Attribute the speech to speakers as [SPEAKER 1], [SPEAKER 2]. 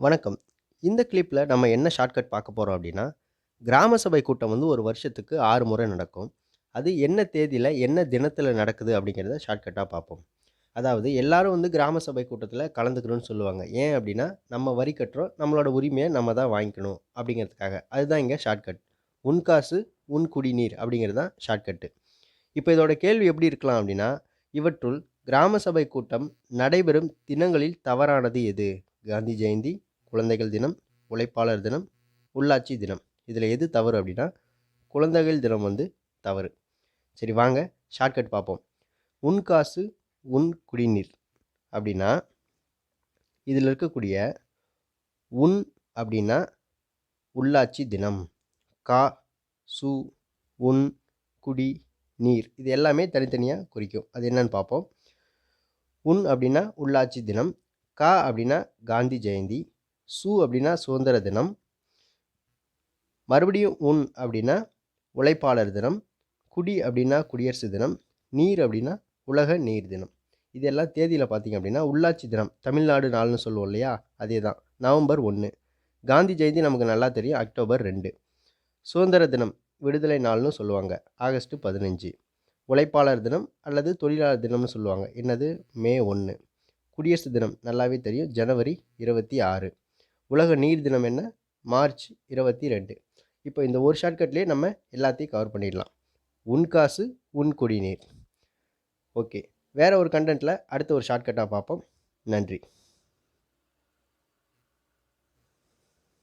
[SPEAKER 1] வணக்கம். இந்த கிளிப்பில் நம்ம என்ன ஷார்ட்கட் பார்க்க போகிறோம் அப்படின்னா கிராம சபை கூட்டம் வந்து ஒரு வருஷத்துக்கு ஆறு முறை நடக்கும். அது என்ன தேதியில் என்ன தினத்தில் நடக்குது அப்படிங்கிறத ஷார்ட்கட்டாக பார்ப்போம். அதாவது எல்லாரும் வந்து கிராம சபை கூட்டத்தில் கலந்துக்கணும்னு சொல்லுவாங்க. ஏன் அப்படின்னா நம்ம வரி கட்டுறோம். நம்மளோட உரிமையை நம்ம தான் வாங்கிக்கணும் அப்படிங்கிறதுக்காக அதுதான் இங்கே ஷார்ட்கட். "உன் காசு, உன் குடிநீர்" அப்படிங்கிறது தான் ஷார்ட்கட்டு. இப்போ இதோட கேள்வி எப்படி இருக்கலாம் அப்படின்னா இவற்றுள் கிராம சபை கூட்டம் நடைபெறும் தினங்களில் தவறானது எது? காந்தி ஜெயந்தி, குழந்தைகள் தினம், உழைப்பாளர் தினம், உள்ளாட்சி தினம். இதில் எது தவறு அப்படின்னா குழந்தைகள் தினம் வந்து தவறு. சரி வாங்க ஷார்ட்கட் பார்ப்போம். "உன் காசு, உன் குடிநீர்" அப்படின்னா இதில் இருக்கக்கூடிய "உன்" அப்படின்னா உள்ளாட்சி தினம். கா, சு, உன், குடி, நீர் இது எல்லாமே தனித்தனியாக குறிக்கும். அது என்னன்னு பார்ப்போம். உன் அப்படின்னா உள்ளாட்சி தினம். கா அப்படின்னா காந்தி ஜெயந்தி. சு அப்படின்னா சுதந்திர தினம். மறுபடியும் உன் அப்படின்னா உழைப்பாளர் தினம். குடி அப்படின்னா குடியரசு தினம். நீர் அப்படின்னா உலக நீர் தினம். இதெல்லாம் தேதியில் பார்த்தீங்க அப்படின்னா உள்ளாட்சி தினம் தமிழ்நாடு நாள்னு சொல்லுவோம் இல்லையா? அதே தான் நவம்பர் ஒன்று காந்தி ஜெயந்தி நமக்கு நல்லா தெரியும். அக்டோபர் ரெண்டு சுதந்திர தினம் விடுதலை நாள்னு சொல்லுவாங்க. ஆகஸ்ட் 15. உழைப்பாளர் தினம் அல்லது தொழிலாளர் தினம்னு சொல்லுவாங்க. என்னது? மே ஒன்று குடியரசு தினம் நல்லாவே தெரியும். ஜனவரி 26. உலக நீர் தினம் என்ன? மார்ச் 22. இப்போ இந்த ஒரு ஷார்ட்கட்லேயே நம்ம எல்லாத்தையும் கவர் பண்ணிடலாம். "உன் காசு, உன் குடிநீர்" ஓகே. வேற ஒரு கண்டென்ட்டில் அடுத்த ஒரு ஷார்ட்கட்டாக பார்ப்போம். நன்றி.